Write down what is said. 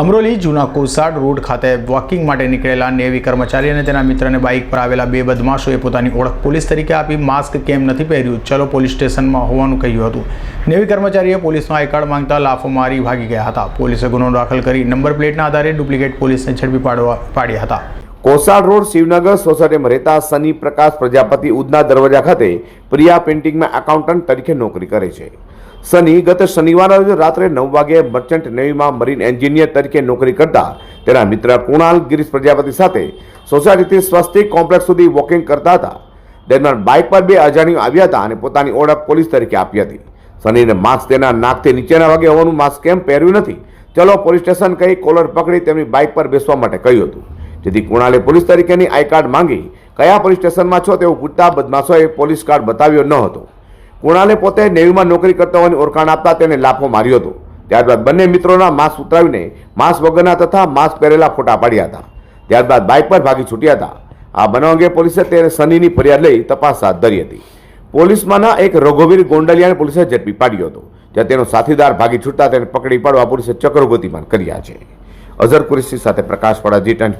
અમરોલી જૂના કોસાડ રોડ ખાતે વોકિંગ માટે નીકળેલા નેવી કર્મચારી અને તેના મિત્રને બાઇક પર આવેલા બે બદમાશોએ પોતાની ઓળખ પોલીસ તરીકે આપી માસ્ક કેમ નથી પહેર્યું? ચલો પોલીસ સ્ટેશનમાં હોવાનું કહ્યું હતું. નેવી કર્મચારીએ પોલીસનો આઈ કાર્ડ માંગતા લાફો મારી ભાગી ગયા હતા. પોલીસે ગુનો દાખલ કરી નંબર પ્લેટના આધારે ડુપ્લિકેટ પોલીસને ઝડપી પાડવા પાડ્યા હતા. કોસાડ રોડ, શિવનગર, સોસાયટીમાં રહેતા સની પ્રકાશ પ્રજાપતિ ઉદના દરવાજા ખાતે પ્રિયા પેઇન્ટિંગમાં એકાઉન્ટન્ટ તરીકે નોકરી કરે છે. સની ગત શનિવારે રાત્રે નવ વાગે મર્ચન્ટ નેવીમાં મરીન એન્જિનિયર તરીકે નોકરી કરતા તેના મિત્ર કુણાલ ગિરીશ પ્રજાપતિ સાથે સોસાયટીથી સ્વસ્તિક કોમ્પ્લેક્સ સુધી વોકિંગ કરતા હતા. દરમિયાન બાઇક પર બે અજાણ્યો આવ્યા હતા અને પોતાની ઓળખ પોલીસ તરીકે આપી હતી. સનીને માસ્ક તેના નાકથી નીચેના વાગે હોવાનું માસ્ક કેમ પહેર્યું નથી? ચલો પોલીસ સ્ટેશન કહી કોલર પકડી તેમની બાઇક પર બેસવા માટે કહ્યું હતું. જેથી કુણાલે પોલીસ તરીકેની આઈ કાર્ડ માંગી કયા પોલીસ સ્ટેશનમાં છો તેવું પૂછતા બદમાશોએ પોલીસ કાર્ડ બતાવ્યો ન હતો. કુણાલે પોતે નેવીમાં નોકરી કરતા હોવાની ઓળખાણ આપતા તેને લાફો માર્યો હતો. ત્યારબાદ બંને મિત્રોના માસ્ક ઉતરાવીને માસ્ક વગરના તથા માસ્ક પહેરેલા ફોટા પાડ્યા હતા. ત્યારબાદ બાઇક પર ભાગી છૂટ્યા હતા. આ બનાવ અંગે પોલીસે તેને સનીની ફરિયાદ લઈ તપાસ હાથ ધરી હતી. પોલીસમાંના એક રઘુવીર ગોંડલિયાને પોલીસે ઝડપી પાડ્યો હતો. જ્યાં તેનો સાથીદાર ભાગી છૂટતા તેને પકડી પાડવા પોલીસે ચક્રો ગતિમાન કર્યા છે. અઝર કુરેશી સાથે પ્રકાશ વાળા જી ટેન્ટ